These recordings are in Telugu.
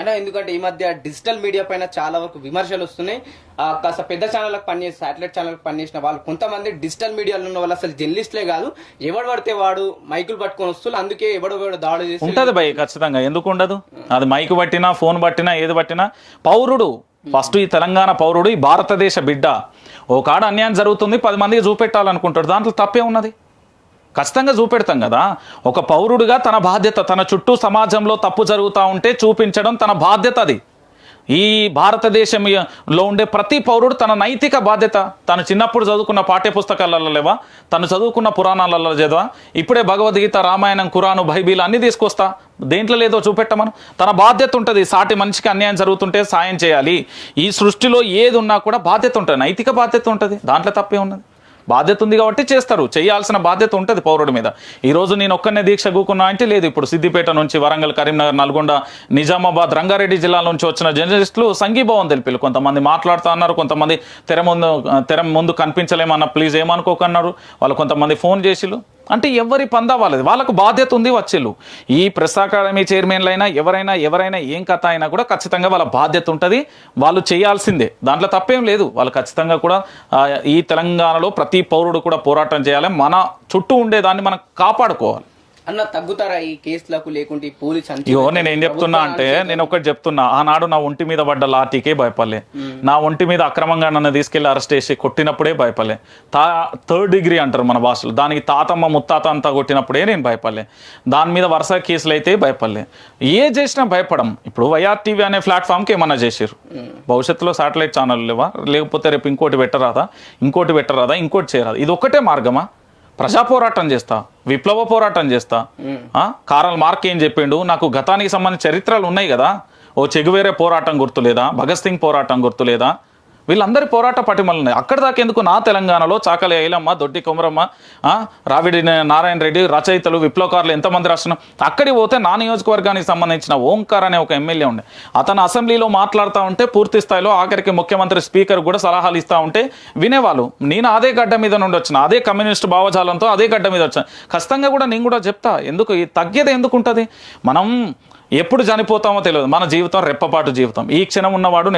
అంటే ఎందుకంటే ఈ మధ్య డిజిటల్ మీడియా పైన చాలా వరకు విమర్శలు వస్తున్నాయి. కాస్త పెద్ద ఛానళ్ళకి పనిచేసి సాటిలైట్ ఛానల్కి పనిచేసిన వాళ్ళు కొంతమంది డిజిటల్ మీడియాలో ఉన్న వాళ్ళు అసలు జర్నలిస్ట్లే కాదు. ఎవడు పడితే వాడు మైకులు పట్టుకొని వస్తువులు అందుకే ఎవడు ఎవడు చేసి ఉంటుంది భయ్ ఖచ్చితంగా. ఎందుకు ఉండదు? అది మైక్ పట్టినా ఫోన్ పట్టినా ఏది పట్టినా పౌరుడు. ఫస్ట్ ఈ తెలంగాణ పౌరుడు ఈ భారతదేశ బిడ్డ. ఓ కాడ అన్యాయం జరుగుతుంది పది మందికి చూపెట్టాలనుకుంటాడు. దాంట్లో తప్పే ఉన్నది. ఖచ్చితంగా చూపెడతాం కదా. ఒక పౌరుడిగా తన బాధ్యత తన చుట్టూ సమాజంలో తప్పు జరుగుతూ ఉంటే చూపించడం తన బాధ్యత అది. ఈ భారతదేశంలో ఉండే ప్రతి పౌరుడు తన నైతిక బాధ్యత. తను చిన్నప్పుడు చదువుకున్న పాఠ్య పుస్తకాలలో లేవా? తను చదువుకున్న పురాణాలలో చదివా ఇప్పుడే భగవద్గీత రామాయణం కురాను బైబిల్ అన్ని తీసుకొస్తా. దేంట్లో లేదో చూపెట్టమను? తన బాధ్యత ఉంటుంది. సాటి మనిషికి అన్యాయం జరుగుతుంటే సాయం చేయాలి. ఈ సృష్టిలో ఏది ఉన్నా కూడా బాధ్యత ఉంటుంది. నైతిక బాధ్యత ఉంటుంది. దాంట్లో తప్పే ఉన్నది. బాధ్యత ఉంది కాబట్టి చేస్తారు. చేయాల్సిన బాధ్యత ఉంటుంది పౌరుడి మీద. ఈ రోజు నేను ఒక్కనే దీక్ష కూకున్నా అంటే లేదు. ఇప్పుడు సిద్దిపేట నుంచి వరంగల్ కరీంనగర్ నల్గొండ నిజామాబాద్ రంగారెడ్డి జిల్లాల నుంచి వచ్చిన జర్నలిస్టులు సంఘీభావం తెలిపారు కొంతమంది మాట్లాడుతా అన్నారు. కొంతమంది తెర ముందు తెర ముందు కనిపించలేమన్న ప్లీజ్ ఏమనుకోకన్నారు. వాళ్ళు కొంతమంది ఫోన్ చేసిలు. అంటే ఎవరి పందా వాళ్ళది? వాళ్ళకు బాధ్యత ఉంది వచ్చిళ్ళు. ఈ ప్రెస్ అకాడమీ చైర్మన్లు అయినా ఎవరైనా ఎవరైనా ఏం కథ అయినా కూడా ఖచ్చితంగా వాళ్ళ బాధ్యత ఉంటుంది. వాళ్ళు చేయాల్సిందే. దాంట్లో తప్పేం లేదు. వాళ్ళు ఖచ్చితంగా కూడా ఈ తెలంగాణలో ప్రతి పౌరుడు కూడా పోరాటం చేయాలి. మన చుట్టూ ఉండేదాన్ని మనం కాపాడుకోవాలి. అన్న తగ్గుతారా ఈ కేసులకు లేకుంటే పోలీస్ ఇగో నేను ఏం చెప్తున్నా అంటే నేను ఒకటి చెప్తున్నా. ఆనాడు నా ఒంటి మీద పడ్డ లాఠీకే భయపడలే. నా ఒంటి మీద అక్రమంగా నన్ను తీసుకెళ్ళి అరెస్ట్ చేసి కొట్టినప్పుడే భయపడలే. తా థర్డ్ డిగ్రీ అంటారు మన భాషలో. దానికి తాతమ్మ ముత్తాత అంతా కొట్టినప్పుడే నేను భయపడలే. దాని మీద వరుస కేసులు అయితే భయపడలే. ఏ చేసినా భయపడం. ఇప్పుడు వైఆర్ టీవీ అనే ప్లాట్ఫామ్కి ఏమన్నా చేసారు భవిష్యత్తులో సాటిలైట్ ఛానల్ లేవా? లేకపోతే రేపు ఇంకోటి పెట్టరాదా? ఇంకోటి పెట్టరాదా? ఇంకోటి చేయరాదా? ఇది ఒక్కటే మార్గమా? ప్రజా పోరాటం చేస్తా విప్లవ పోరాటం చేస్తా? కారల్ మార్క్ ఏం చెప్పిండు? నాకు గతానికి సంబంధించిన చరిత్రలు ఉన్నాయి కదా. ఓ చెగువేరే పోరాటం గుర్తులేదా? భగత్ సింగ్ పోరాటం గుర్తులేదా? వీళ్ళందరి పోరాట పటిమలు ఉన్నాయి అక్కడ దాకా ఎందుకు నా తెలంగాణలో చాకలి ఐలమ్మ దొడ్డి కొమరమ్మ రావిడి నారాయణ రెడ్డి రచయితలు విప్లవకారులు ఎంతమంది రాష్ట్రం అక్కడికి పోతే నా నియోజకవర్గానికి సంబంధించిన ఓంకార్ అనే ఒక ఎమ్మెల్యే ఉండే. అతను అసెంబ్లీలో మాట్లాడుతూ ఉంటే పూర్తి స్థాయిలో ఆఖరికి ముఖ్యమంత్రి స్పీకర్ కూడా సలహాలు ఇస్తూ ఉంటే వినేవాళ్ళు. నేను అదే గడ్డ మీద నుండి వచ్చిన అదే కమ్యూనిస్ట్ భావజాలంతో అదే గడ్డ మీద వచ్చాను. ఖచ్చితంగా కూడా నేను కూడా చెప్తా ఎందుకు ఈ తగ్గేది ఎందుకు ఉంటుంది? మనం ఎప్పుడు చనిపోతామో తెలియదు. మన జీవితం రెప్పపాటు జీవితం. ఈ క్షణం ఉన్నవాడు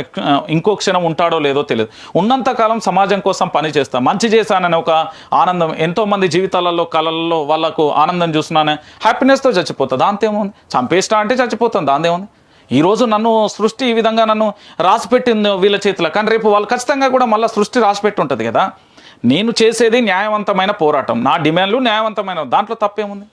ఇంకో క్షణం ఉంటాడో లేదో తెలియదు. ఉన్నంతకాలం సమాజం కోసం పని చేస్తాం. మంచి చేశానని ఒక ఆనందం. ఎంతోమంది జీవితాలలో కళల్లో వాళ్ళకు ఆనందం చూస్తున్నానే హ్యాపీనెస్తో చచ్చిపోతా. దాంతేముంది? చంపేస్తా అంటే చచ్చిపోతాం. దాంతేముంది? ఈ రోజు నన్ను సృష్టి ఈ విధంగా నన్ను రాసిపెట్టింది వీళ్ళ చేతిలో. కానీ రేపు వాళ్ళు ఖచ్చితంగా కూడా మళ్ళీ సృష్టి రాసిపెట్టి ఉంటుంది కదా. నేను చేసేది న్యాయవంతమైన పోరాటం. నా డిమాండ్లు న్యాయవంతమైన దాంట్లో తప్పేముంది?